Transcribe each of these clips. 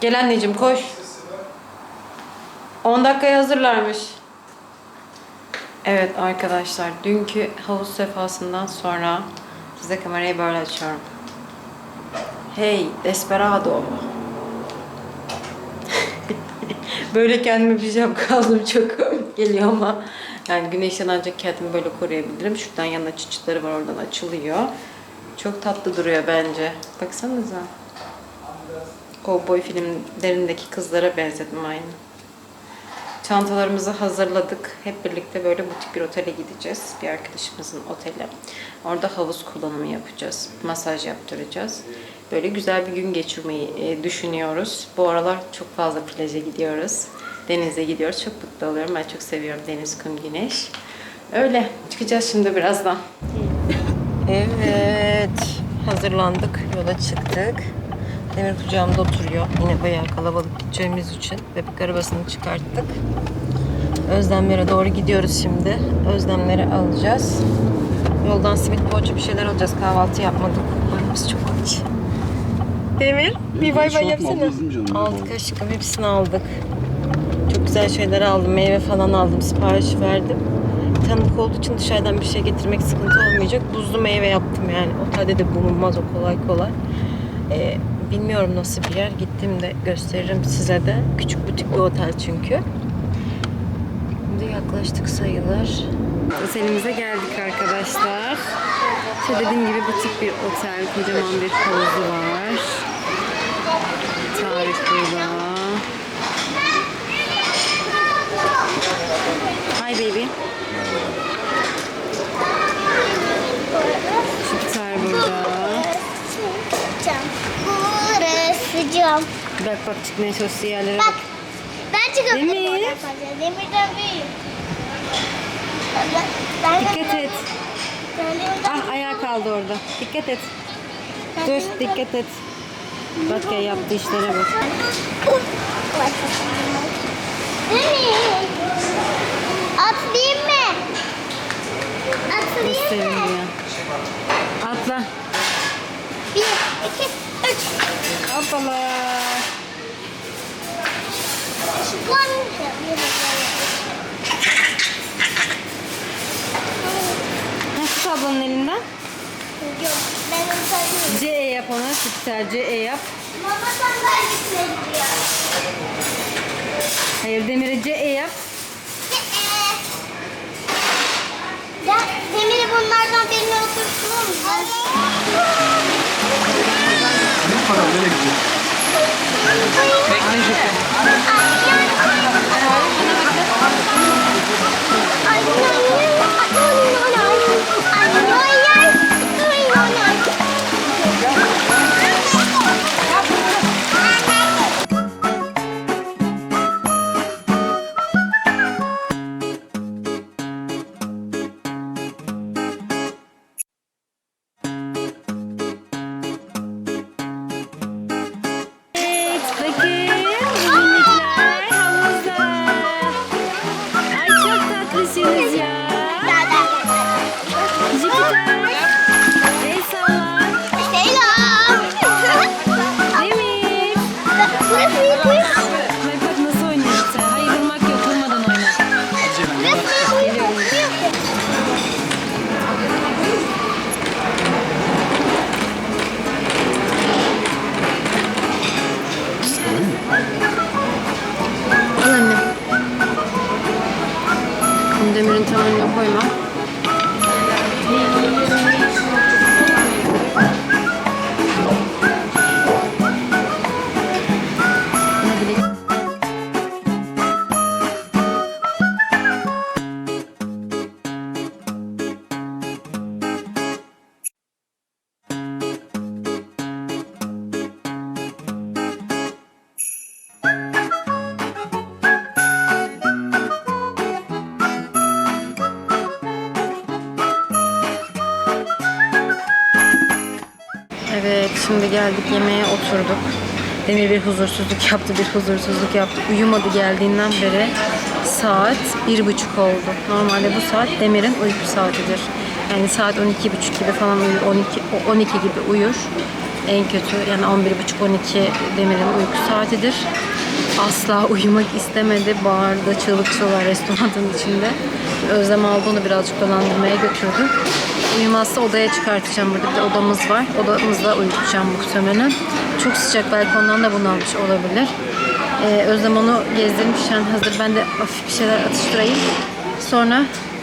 Gel anneciğim koş. 10 dakikaya hazırlarmış. Evet arkadaşlar dünkü havuz sefasından sonra size kamerayı böyle açıyorum. Hey Desperado. böyle kendime bir şapka aldım çok geliyor ama yani güneşten ancak kendimi böyle koruyabilirim. Şuradan yanına çıçıtları var oradan açılıyor. Çok tatlı duruyor bence. Baksanıza. Cowboy filmlerindeki kızlara benzettim aynı. Çantalarımızı hazırladık. Hep birlikte böyle butik bir otele gideceğiz. Bir arkadaşımızın oteli. Orada havuz kullanımı yapacağız. Masaj yaptıracağız. Böyle güzel bir gün geçirmeyi e, düşünüyoruz. Bu aralar çok fazla plaja gidiyoruz. Denize gidiyoruz. Çok mutlu oluyorum. Ben çok seviyorum deniz, kum, güneş. Öyle. Çıkacağız şimdi birazdan. Evet. Hazırlandık. Yola çıktık. Demir kucağımda oturuyor. Yine bayağı kalabalık gideceğimiz için bebek arabasını çıkarttık. Özlemlere doğru gidiyoruz şimdi. Özlemleri alacağız. Yoldan simit poğaça bir şeyler alacağız. Kahvaltı yapmadık. Karnımız çok aç. Demir bir bay bay yapsana. Aldık aşkım hepsini aldık. Çok güzel şeyler aldım. Meyve falan aldım. Sipariş verdim. Tanıdık olduğu için dışarıdan bir şey getirmek sıkıntı olmayacak. Buzlu meyve yaptım yani. Otelde de bulunmaz o kolay kolay. Ee, bilmiyorum nasıl bir yer. Gittim de gösteririm size de. Küçük butik bir otel çünkü. Şimdi yaklaştık sayılır. Otelimize geldik arkadaşlar. İşte dediğim gibi butik bir otel. Kocaman bir havuzu var. Tarık burada. Hi baby. Cam. Bak bak çıkmaya çalıştığı yerlere bak. Bak. Ben çıkabilirim Demir. oradan fazla. Demirden büyüğüm. Ben, Dikkat et. Ah ayağa kaldı orada. Dikkat et. Dur dikkat et. Bak ya yaptığı işlere bak. Atlayayım mı? Atlayayım mı? Atla. Bir, iki. Hoppala. Nasıl ablanın elinden? Yok, ben onu. C yap ona. Süper C E yap. Mama sandalyesine gidiyor. Hayır Demir'e C yap. Ya Demir'i bunlardan birine oturtulur mu? Ne para nereye gidecek? Evet Demir'in tavanına koyma. Hadi geldik yemeğe oturduk. Demir bir huzursuzluk yaptı, bir huzursuzluk yaptı. Uyumadı geldiğinden beri saat bir buçuk oldu. Normalde bu saat Demir'in uyku saatidir. Yani saat 12 buçuk gibi falan uyur, 12, o 12 gibi uyur. En kötü yani 11.30-12 Demir'in uyku saatidir. Asla uyumak istemedi. Bağırdı, çığlık çığlığa restoranın içinde. Özlem aldı onu birazcık dolandırmaya götürdü. Uyumazsa odaya çıkartacağım. Burada bir odamız var. Odamızda uyutacağım muhtemelen. Çok sıcak balkondan da bunalmış olabilir. Ee, Özlem onu gezdirmişken hazır ben de hafif bir şeyler atıştırayım. Sonra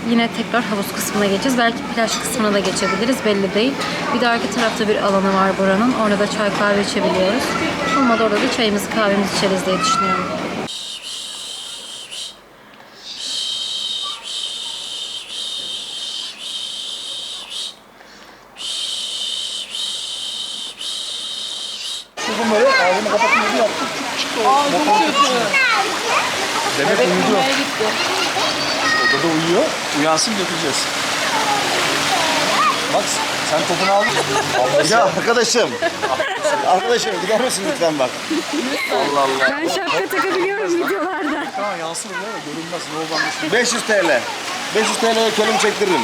yine tekrar havuz kısmına geçeceğiz. Belki plaj kısmına da geçebiliriz belli değil. Bir de arka tarafta bir alanı var buranın. Orada da çay kahve içebiliyoruz. Olmadı orada da çayımızı kahvemizi içeriz diye düşünüyorum. Çıktı o. Motoru Demek uyudu. Odada uyuyor. Uyansın götüreceğiz. Bak sen topunu aldın. Ya arkadaşım. arkadaşım gider misin lütfen bak. Allah Allah. Ben şapka takabiliyorum videolarda. Yansın öyle mi? Görünmez. Ne oldu 500 TL. 500 TL'ye kelim çektiririm.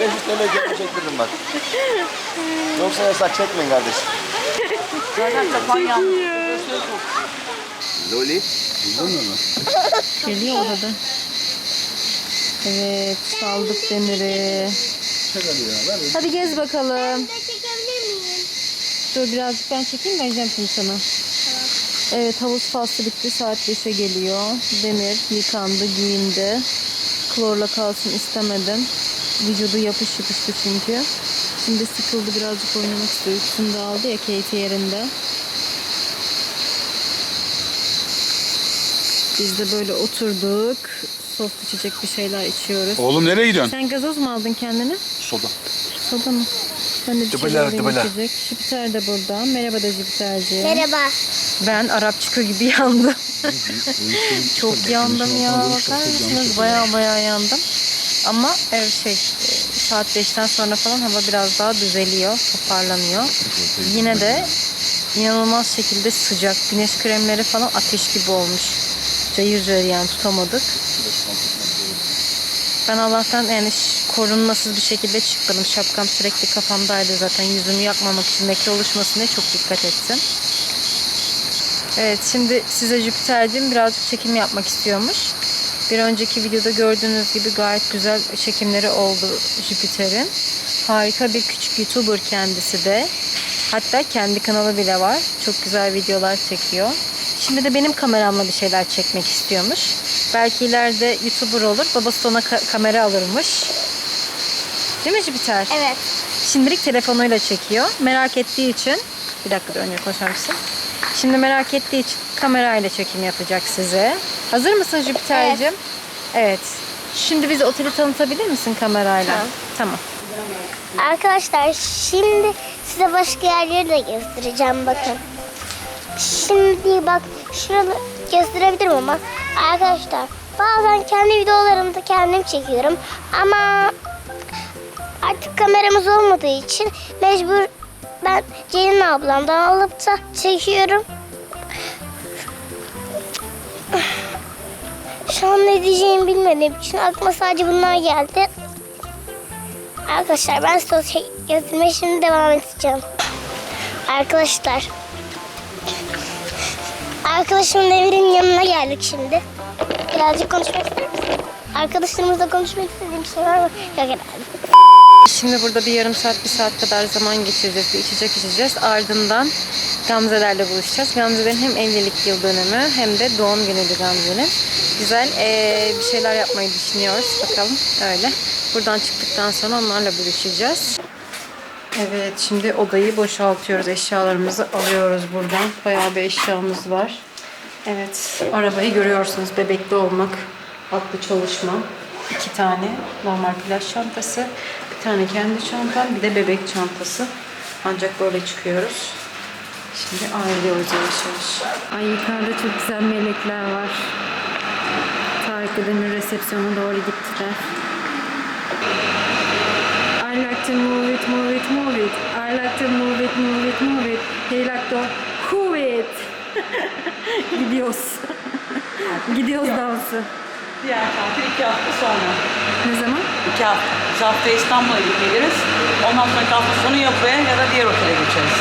500 TL'ye kelim çektiririm bak. Yoksa yasak çekmeyin kardeşim. Loli. Geliyor odada. Evet saldık demiri. Hadi gez bakalım. Ben çekebilir miyim? Dur birazcık ben çekeyim vereceğim şimdi sana. Evet havuz faslı bitti saat 5'e geliyor. Demir yıkandı giyindi. Klorla kalsın istemedim. Vücudu yapış yapıştı çünkü. Şimdi sıkıldı birazcık oynamak istiyor. Da aldı ya keyfi yerinde. Biz de böyle oturduk. Soft içecek bir şeyler içiyoruz. Oğlum nereye gidiyorsun? Sen gazoz mu aldın kendine? Soda. Soda mı? Ben de bir Dıbıla, şeyler alayım dıbıla. içecek. Jüpiter de burada. Merhaba da Jüpiter'ciğim. Merhaba. Ben Arap çıkı gibi yandım. Çok yandım ya. Bakar mısınız? Baya baya yandım. Ama ev şey e, saat 5'ten sonra falan hava biraz daha düzeliyor. Toparlanıyor. Yine de inanılmaz şekilde sıcak. Güneş kremleri falan ateş gibi olmuş. Cayır cayır tutamadık. Ben Allah'tan yani korunmasız bir şekilde çıkmadım. Şapkam sürekli kafamdaydı zaten. Yüzümü yakmamak için leke oluşmasın diye çok dikkat ettim. Evet şimdi size Jüpiter'cim birazcık çekim yapmak istiyormuş. Bir önceki videoda gördüğünüz gibi gayet güzel çekimleri oldu Jüpiter'in. Harika bir küçük YouTuber kendisi de. Hatta kendi kanalı bile var. Çok güzel videolar çekiyor. Şimdi de benim kameramla bir şeyler çekmek istiyormuş. Belki ileride YouTuber olur. Babası ona ka- kamera alırmış. Değil mi Jüpiter? Evet. Şimdilik telefonuyla çekiyor. Merak ettiği için bir dakika da önce konuşar mısın? Şimdi merak ettiği için kamerayla çekim yapacak size. Hazır mısın Jüpiter'cim? Evet. Şimdi bizi oteli tanıtabilir misin kamerayla? Tamam. Tamam. Arkadaşlar şimdi size başka yerleri de göstereceğim bakın. Şimdi bak şurada gösterebilirim ama arkadaşlar bazen kendi videolarımda kendim çekiyorum ama artık kameramız olmadığı için mecbur ben Ceylin ablamdan alıp da çekiyorum. Şu an ne diyeceğimi bilmediğim için aklıma sadece bunlar geldi. Arkadaşlar ben o şey göstermeye şimdi devam edeceğim. Arkadaşlar. Arkadaşım Demir'in yanına geldik şimdi. Birazcık konuşmak ister misin? Arkadaşlarımızla konuşmak istediğim şey var? Yok herhalde. Şimdi burada bir yarım saat, bir saat kadar zaman geçireceğiz. Bir içecek içeceğiz. Ardından Gamze'lerle buluşacağız. Gamze'lerin hem evlilik yıl dönümü hem de doğum günüydü Gamze'nin. Güzel eee, bir şeyler yapmayı düşünüyoruz. Bakalım öyle. Buradan çıktıktan sonra onlarla buluşacağız. Evet şimdi odayı boşaltıyoruz. Eşyalarımızı alıyoruz buradan. Bayağı bir eşyamız var. Evet arabayı görüyorsunuz. Bebekli olmak, atlı çalışma. iki tane normal plaj çantası. Bir tane kendi çantam. Bir de bebek çantası. Ancak böyle çıkıyoruz. Şimdi ayrılıyoruz yavaş yavaş. Ay yukarıda çok güzel melekler var. Tarık Demir resepsiyona doğru gittiler. I like to move it, move it, move it. I like to move it, move it, move it. He like to who it. Gidiyoruz. Gidiyoruz dansı. Diğer tatil iki hafta sonra. Ne zaman? İki hafta. Biz haftaya İstanbul'a geliriz. Ondan sonra hafta sonu yapıya ya da diğer otele geçeriz.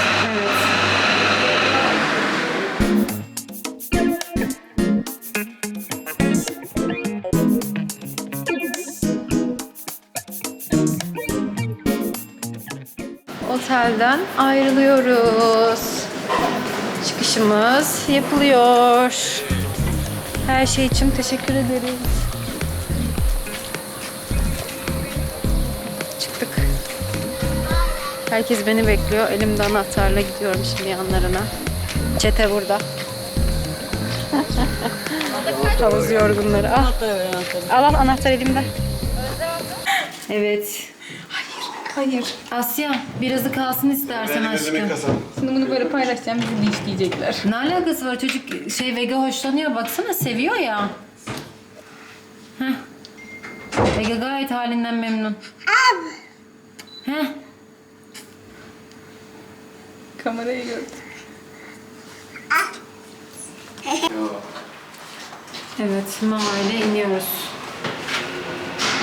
Otelden ayrılıyoruz. Çıkışımız yapılıyor. Her şey için teşekkür ederiz. Çıktık. Herkes beni bekliyor. Elimde anahtarla gidiyorum şimdi yanlarına. Çete burada. Havuz yorgunları. Al. Al al anahtar elimde. Evet. Hayır. Asya, birazı kalsın istersen aşkım. Şimdi bunu böyle paylaşacağım bizi linçleyecekler. Ne alakası var çocuk şey Vega hoşlanıyor baksana seviyor ya. Heh. Vega gayet halinden memnun. Heh. Kamerayı gördüm. Evet, Mama ile iniyoruz.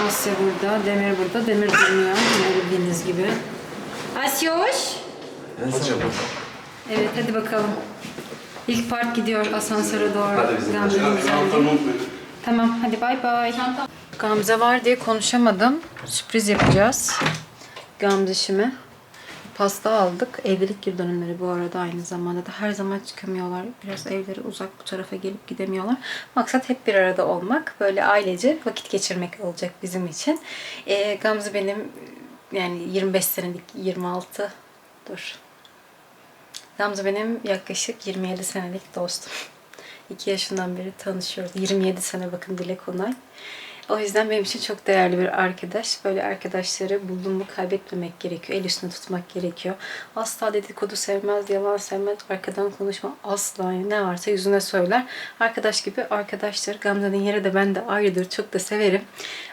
Asya burada, Demir burada. Demir durmuyor, bildiğiniz gibi. Asya hoş. Evet, hadi bakalım. İlk park gidiyor asansöre doğru. Gamze'nin güzelliği. Tamam, hadi bay bay. Gamze var diye konuşamadım. Sürpriz yapacağız. Gamze'şime. Pasta aldık. Evlilik yıl dönümleri bu arada aynı zamanda da her zaman çıkamıyorlar. Biraz evleri uzak bu tarafa gelip gidemiyorlar. Maksat hep bir arada olmak. Böyle ailece vakit geçirmek olacak bizim için. Ee, Gamze benim yani 25 senelik 26 dur. Gamze benim yaklaşık 27 senelik dostum. 2 yaşından beri tanışıyoruz. 27 sene bakın dile kolay. O yüzden benim için çok değerli bir arkadaş. Böyle arkadaşları buldum mu kaybetmemek gerekiyor. El üstünde tutmak gerekiyor. Asla dedikodu sevmez, yalan sevmez, arkadan konuşma asla. Ne varsa yüzüne söyler. Arkadaş gibi arkadaşlar. Gamze'nin yeri de ben de ayrıdır. Çok da severim.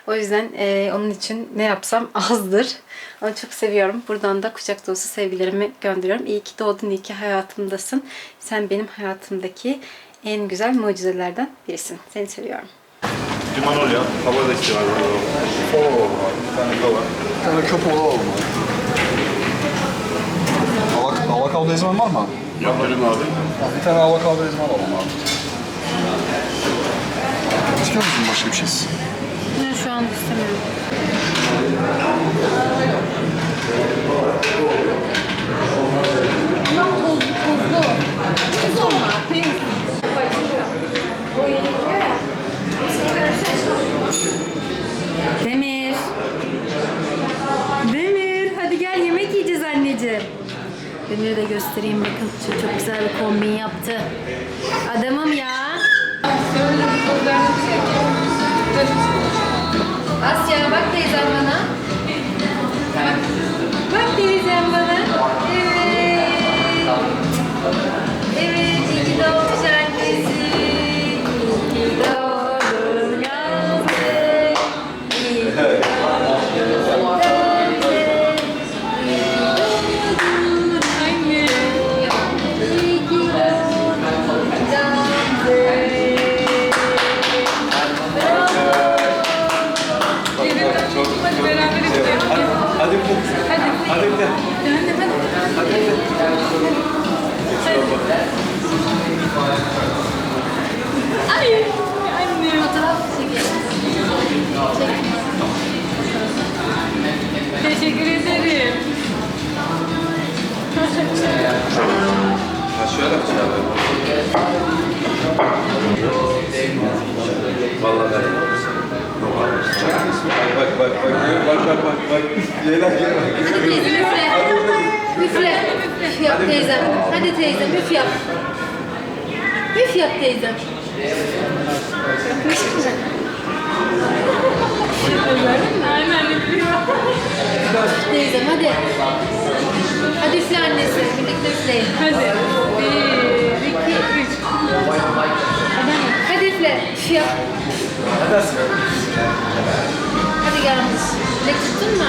O yüzden eee, onun için ne yapsam azdır. Onu çok seviyorum. Buradan da kucak dolusu sevgilerimi gönderiyorum. İyi ki doğdun, iyi ki hayatımdasın. Sen benim hayatımdaki en güzel mucizelerden birisin. Seni seviyorum. Bir manolya. Hava da istiyor. Oo, bir tane kava. Bir tane köpoğlu abi. Avok avokado ezmen var mı abi? Yaptırım abi. Abi Bir tane avokado ezmen alalım abi. İstiyor musun başka bir şey? Ben şu an istemiyorum. Demir. Demir hadi gel yemek yiyeceğiz anneciğim. Demir'i de göstereyim bakın. Çok, çok güzel bir kombin yaptı. Adamım ya. Asya bak teyzem bana. Şöyle bir şey abi. Vallahi ben. Bak bak bak bak bak bak bak. Ceylan gel bak. Hadi teyzem üfle. Üfle. Üf yap teyzem. Hadi teyzem üf yap. Üf yap teyzem. Aynen anne biliyor. Teyzem hadi. Hadi üfle annesi. Birlikte üfleyin. Hadi. Bir, iki, üç. Hadi üfle. Üf yap. Hadi gel. Dilek tuttun mu?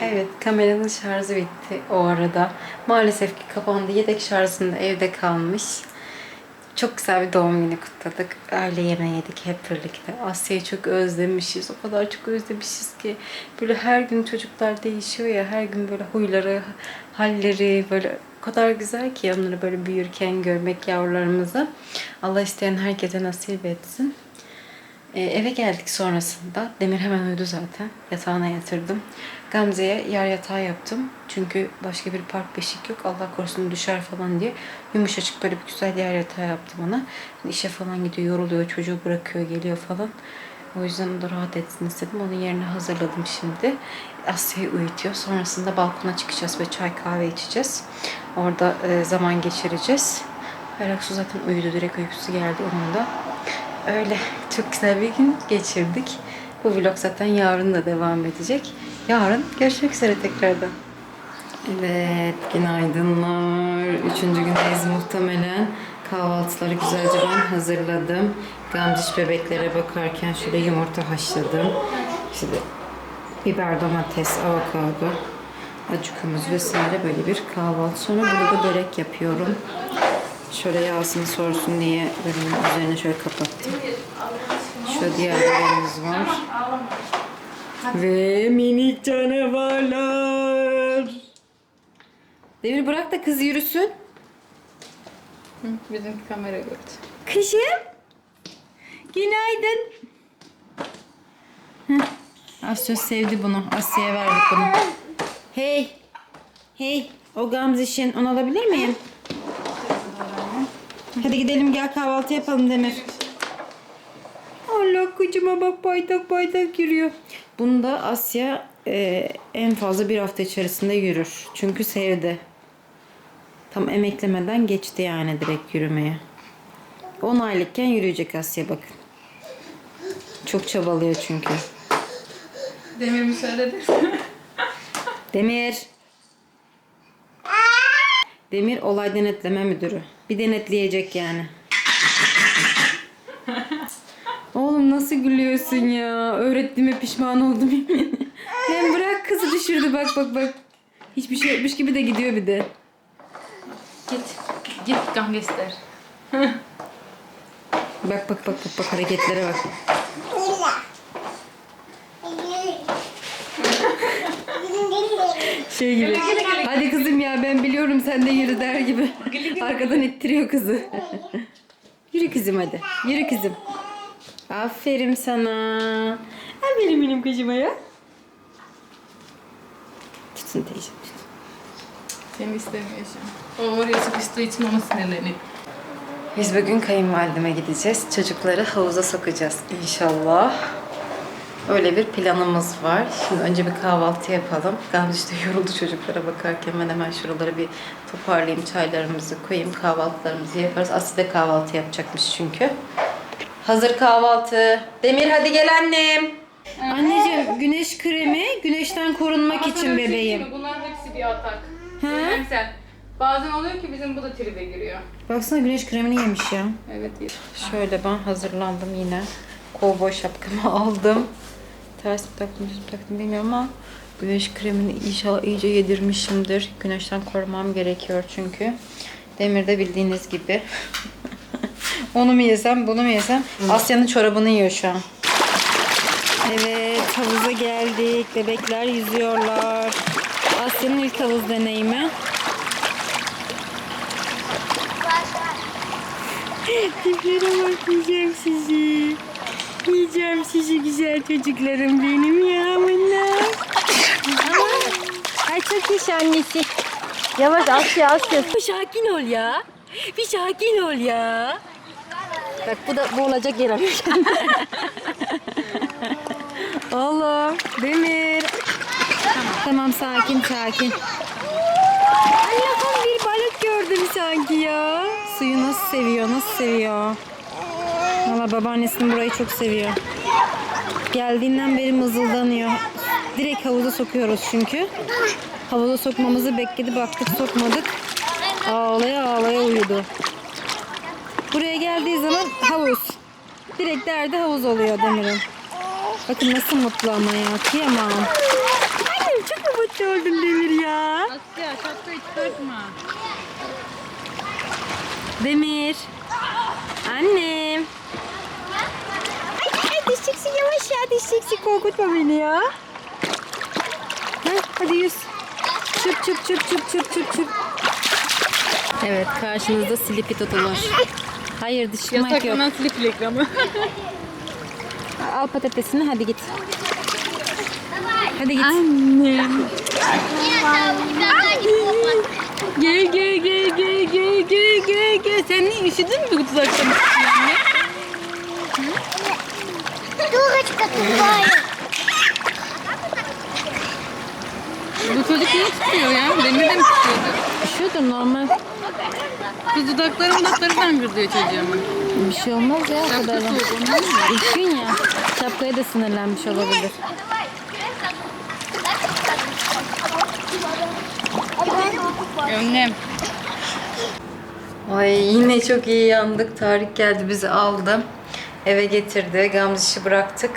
Evet, kameranın şarjı bitti o arada. Maalesef ki kapandı. Yedek şarjında evde kalmış. Çok güzel bir doğum günü kutladık. Aile yemeği yedik hep birlikte. Asya'yı çok özlemişiz. O kadar çok özlemişiz ki. Böyle her gün çocuklar değişiyor ya. Her gün böyle huyları, halleri böyle o kadar güzel ki onları böyle büyürken görmek yavrularımızı. Allah isteyen herkese nasip etsin. Ee, eve geldik sonrasında. Demir hemen uyudu zaten. Yatağına yatırdım. Gamze'ye yer yatağı yaptım. Çünkü başka bir park beşik yok. Allah korusun düşer falan diye. Yumuşacık böyle bir güzel yer yatağı yaptım ona. Şimdi işe falan gidiyor, yoruluyor, çocuğu bırakıyor, geliyor falan. O yüzden o da rahat etsin istedim. Onun yerine hazırladım şimdi. Asya'yı uyutuyor. Sonrasında balkona çıkacağız ve çay kahve içeceğiz. Orada e, zaman geçireceğiz. Ayraksu zaten uyudu. Direkt uykusu geldi onun da. Öyle çok güzel bir gün geçirdik. Bu vlog zaten yarın da devam edecek. Yarın görüşmek üzere tekrardan. Evet, günaydınlar. Üçüncü gündeyiz muhtemelen. Kahvaltıları güzelce ben hazırladım. Gamziş bebeklere bakarken şöyle yumurta haşladım. Şimdi biber, domates, avokado, acukumuz vesaire böyle bir kahvaltı. Sonra burada da börek yapıyorum. Şöyle yağsını sorsun diye bölümün üzerine şöyle kapattım. Şöyle diğer böreğimiz var. Ve minik canavarlar. Demir bırak da kız yürüsün. Bizim kamera gördü. Kızım. Günaydın. Asya sevdi bunu. Asya'ya verdik bunu. Hey. Hey. O Gamziş'in. Onu alabilir miyim? Hadi gidelim gel kahvaltı yapalım Demir. Allah kocama bak baytak baytak yürüyor. Bunda Asya e, en fazla bir hafta içerisinde yürür. Çünkü sevdi. Tam emeklemeden geçti yani direkt yürümeye. 10 aylıkken yürüyecek Asya bakın. Çok çabalıyor çünkü. Demir müsaade eder. Demir. Demir olay denetleme müdürü. Bir denetleyecek yani. Oğlum nasıl gülüyorsun ya? Öğrettiğime pişman oldum yemin. Hem bırak kızı düşürdü bak bak bak. Hiçbir şey yokmuş gibi de gidiyor bir de. Git. Git gangster. Bak bak bak bak bak hareketlere bak. Şey gibi. Hadi kızım ya ben biliyorum sen de yürü der gibi. Arkadan ittiriyor kızı. yürü kızım hadi. Yürü kızım. Aferin sana. Aferin benim kızıma ya. Tutun teyze. tutun. Seni istemiyor an. O oraya sıkıştığı için ona sinirleniyor. Biz bugün kayınvalideme gideceğiz. Çocukları havuza sokacağız inşallah. Öyle bir planımız var. Şimdi önce bir kahvaltı yapalım. Gamze işte yoruldu çocuklara bakarken ben hemen şuraları bir toparlayayım. Çaylarımızı koyayım. Kahvaltılarımızı yaparız. Aslı da kahvaltı yapacakmış çünkü. Hazır kahvaltı. Demir hadi gel annem. Anneciğim güneş kremi güneşten korunmak Ama için bebeğim. Bunlar hepsi bir atak. Söyleyeyim sen. Bazen oluyor ki bizim bu da tribe giriyor. Baksana güneş kremini yemiş ya. Evet. Şöyle ben hazırlandım yine. Kovboy şapkamı aldım. Ters mi taktım, düz mü taktım bilmiyorum ama güneş kremini inşallah iyice yedirmişimdir. Güneşten korumam gerekiyor çünkü. Demir de bildiğiniz gibi. Onu mu yesem, bunu mu yesem? Asya'nın çorabını yiyor şu an. Evet, havuza geldik. Bebekler yüzüyorlar. Asya'nın ilk havuz deneyimi. Tiplere bak yiyeceğim sizi. Sizi güzel çocuklarım benim ya bunlar. Ay çok iş annesi. Yavaş Asya Asya. Bir sakin ol ya. Bir sakin ol ya. Bak bu da boğulacak yer arıyor. Oğlum Demir. Tamam sakin sakin. Allah'ım bir balık gördüm sanki ya. Suyu nasıl seviyor, nasıl seviyor. Valla babaannesinin burayı çok seviyor. Geldiğinden beri mızıldanıyor. Direkt havuza sokuyoruz çünkü. Havuza sokmamızı bekledi, baktık sokmadık. Ağlaya ağlaya uyudu. Buraya geldiği zaman havuz. Direkt derdi havuz oluyor Demir'in. Bakın nasıl mutlu ama ya. Kıyamam. Annem çok mu mutlu oldun Demir ya? Asya şapkayı çıkartma. Demir. Annem. Düşeceksin yavaş ya düşeceksin korkutma beni ya. Heh, hadi yüz. Çıp çıp çıp çıp çıp çıp çıp. Evet karşınızda silipi totolar. Hayır dışkımak yok. slip reklamı. al patatesini hadi git. Hadi git. Gel gel gel gel gel gel gel gel. Sen niye üşüdün mü bu tuzaktan? Дурочка тупая. Bu çocuk niye tutuyor ya? Demir de mi tutuyordu? Üşüyordur normal. Kız dudakları dudakları kangırdıyor çocuğumun. Bir şey olmaz ya o kadar. Şapka soğuk ondan mı? İlk gün ya. Şapkaya da sinirlenmiş olabilir. Önlem. Ay yine çok iyi yandık. Tarık geldi bizi aldı. Eve getirdi. Gamziş'i bıraktık.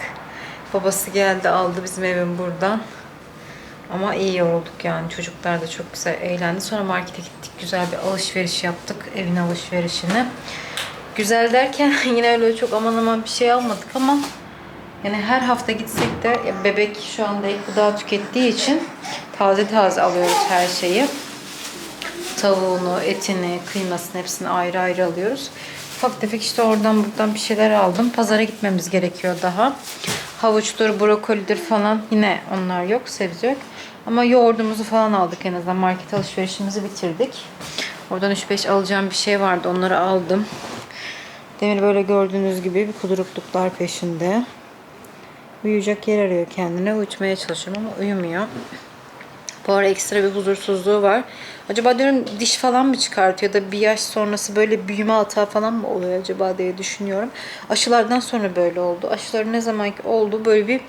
Babası geldi aldı bizim evin buradan. Ama iyi olduk yani. Çocuklar da çok güzel eğlendi. Sonra markete gittik. Güzel bir alışveriş yaptık. Evin alışverişini. Güzel derken yine öyle çok aman aman bir şey almadık ama yani her hafta gitsek de bebek şu anda ek gıda tükettiği için taze taze alıyoruz her şeyi tavuğunu, etini, kıymasını hepsini ayrı ayrı alıyoruz. Ufak tefek işte oradan buradan bir şeyler aldım. Pazara gitmemiz gerekiyor daha. Havuçtur, brokolidir falan yine onlar yok, sebze yok. Ama yoğurdumuzu falan aldık en azından. Market alışverişimizi bitirdik. Oradan 3-5 alacağım bir şey vardı. Onları aldım. Demir böyle gördüğünüz gibi bir kudurukluklar peşinde. Uyuyacak yer arıyor kendine. Uyutmaya çalışıyorum ama uyumuyor. Bu ara ekstra bir huzursuzluğu var. Acaba diyorum diş falan mı çıkartıyor da bir yaş sonrası böyle büyüme hata falan mı oluyor acaba diye düşünüyorum. Aşılardan sonra böyle oldu. Aşıları ne zamanki oldu böyle bir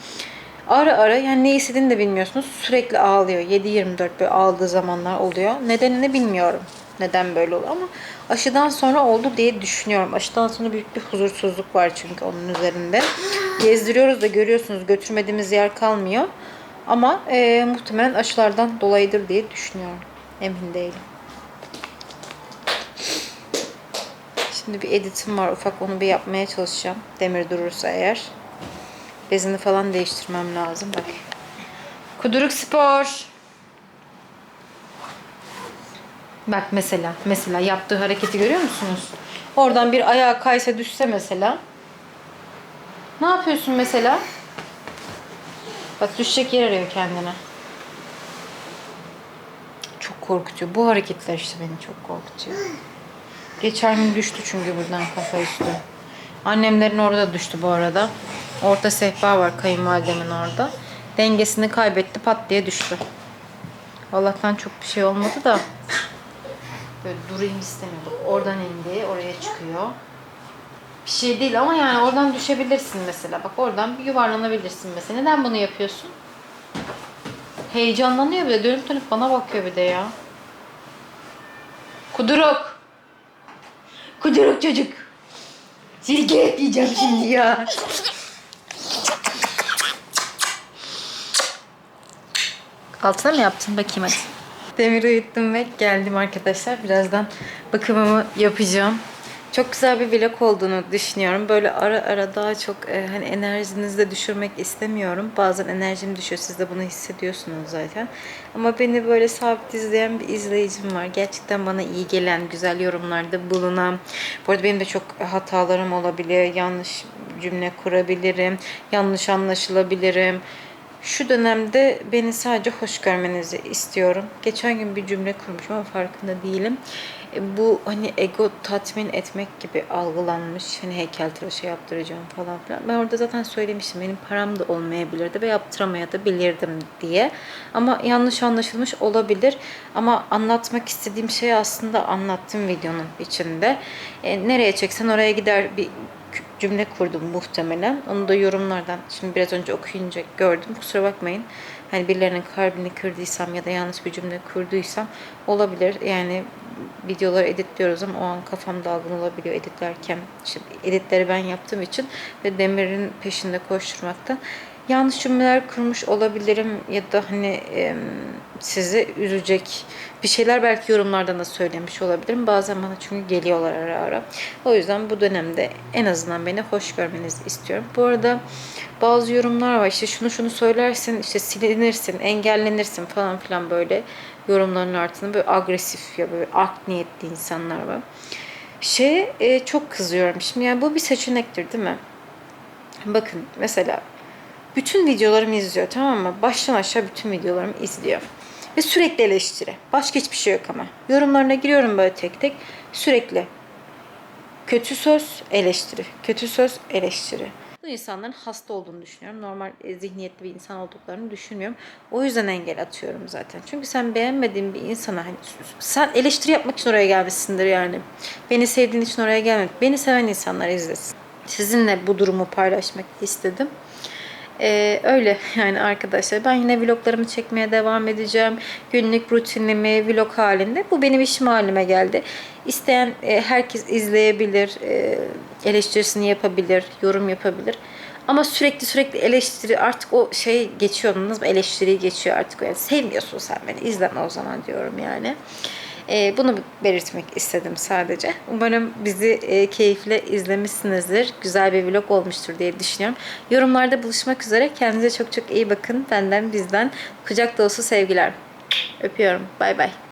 ara ara yani ne istediğini de bilmiyorsunuz. Sürekli ağlıyor. 7-24 böyle ağladığı zamanlar oluyor. Nedenini bilmiyorum. Neden böyle oluyor ama aşıdan sonra oldu diye düşünüyorum. Aşıdan sonra büyük bir huzursuzluk var çünkü onun üzerinde. Gezdiriyoruz da görüyorsunuz götürmediğimiz yer kalmıyor. Ama e, muhtemelen aşılardan dolayıdır diye düşünüyorum. Emin değilim. Şimdi bir editim var. Ufak onu bir yapmaya çalışacağım. Demir durursa eğer. Bezini falan değiştirmem lazım. Bak. Kuduruk spor. Bak mesela. Mesela yaptığı hareketi görüyor musunuz? Oradan bir ayağa kaysa düşse mesela. Ne yapıyorsun mesela? Bak düşecek yer arıyor kendine. Çok korkutuyor. Bu hareketler işte beni çok korkutuyor. Geçen gün düştü çünkü buradan kafa üstü. Annemlerin orada düştü bu arada. Orta sehpa var kayınvalidemin orada. Dengesini kaybetti pat diye düştü. Allah'tan çok bir şey olmadı da. Böyle durayım istemiyor. Bak oradan indi oraya çıkıyor. Bir şey değil ama yani oradan düşebilirsin mesela. Bak oradan bir yuvarlanabilirsin mesela. Neden bunu yapıyorsun? Heyecanlanıyor bir de. Dönüp dönüp bana bakıyor bir de ya. Kuduruk. Kuduruk çocuk. Sirke diyeceğim şimdi ya. Altına mı yaptın? Bakayım hadi. Demir'i uyuttum ve geldim arkadaşlar. Birazdan bakımımı yapacağım. Çok güzel bir vlog olduğunu düşünüyorum. Böyle ara ara daha çok e, hani enerjinizi de düşürmek istemiyorum. Bazen enerjim düşüyor. Siz de bunu hissediyorsunuz zaten. Ama beni böyle sabit izleyen bir izleyicim var. Gerçekten bana iyi gelen, güzel yorumlarda bulunan. Bu arada benim de çok hatalarım olabilir. Yanlış cümle kurabilirim. Yanlış anlaşılabilirim. Şu dönemde beni sadece hoş görmenizi istiyorum. Geçen gün bir cümle kurmuşum ama farkında değilim. E, Bu hani ego tatmin etmek gibi algılanmış. Hani heykeltıraşı yaptıracağım falan filan. Ben orada zaten söylemiştim. Benim param da olmayabilirdi ve yaptıramayabilirdim diye. Ama yanlış anlaşılmış olabilir. Ama anlatmak istediğim şeyi aslında anlattım videonun içinde. E, nereye çeksen oraya gider bir cümle kurdum muhtemelen. Onu da yorumlardan şimdi biraz önce okuyunca gördüm. Kusura bakmayın. Hani birilerinin kalbini kırdıysam ya da yanlış bir cümle kurduysam olabilir. Yani videoları editliyoruz ama o an kafam dalgın olabiliyor editlerken. İşte editleri ben yaptığım için ve Demir'in peşinde koşturmaktan yanlış cümleler kurmuş olabilirim ya da hani em, sizi üzecek bir şeyler belki yorumlardan da söylemiş olabilirim. Bazen bana çünkü geliyorlar ara ara. O yüzden bu dönemde en azından beni hoş görmenizi istiyorum. Bu arada bazı yorumlar var. İşte şunu şunu söylersin, işte silinirsin, engellenirsin falan filan böyle yorumların altında böyle agresif ya böyle art niyetli insanlar var. Şey çok kızıyorum. Şimdi yani bu bir seçenektir değil mi? Bakın mesela bütün videolarımı izliyor tamam mı? Baştan aşağı bütün videolarımı izliyor. Ve sürekli eleştiri. Başka hiçbir şey yok ama. Yorumlarına giriyorum böyle tek tek. Sürekli kötü söz, eleştiri. Kötü söz, eleştiri. Bu insanların hasta olduğunu düşünüyorum. Normal e, zihniyetli bir insan olduklarını düşünmüyorum. O yüzden engel atıyorum zaten. Çünkü sen beğenmediğin bir insana hani sen eleştiri yapmak için oraya gelmişsindir yani. Beni sevdiğin için oraya gelmedin. Beni seven insanlar izlesin. Sizinle bu durumu paylaşmak istedim. Ee, öyle yani arkadaşlar. Ben yine vloglarımı çekmeye devam edeceğim. Günlük rutinimi vlog halinde. Bu benim işim halime geldi. İsteyen e, herkes izleyebilir. e, eleştirisini yapabilir. Yorum yapabilir. Ama sürekli sürekli eleştiri artık o şey geçiyor. Nasıl eleştiriyi geçiyor artık. Yani sevmiyorsun sen beni. izleme o zaman diyorum yani. Ee, bunu belirtmek istedim sadece. Umarım bizi e, keyifle izlemişsinizdir. Güzel bir vlog olmuştur diye düşünüyorum. Yorumlarda buluşmak üzere. Kendinize çok çok iyi bakın. Benden bizden kucak dolusu sevgiler. Öpüyorum. Bay bay.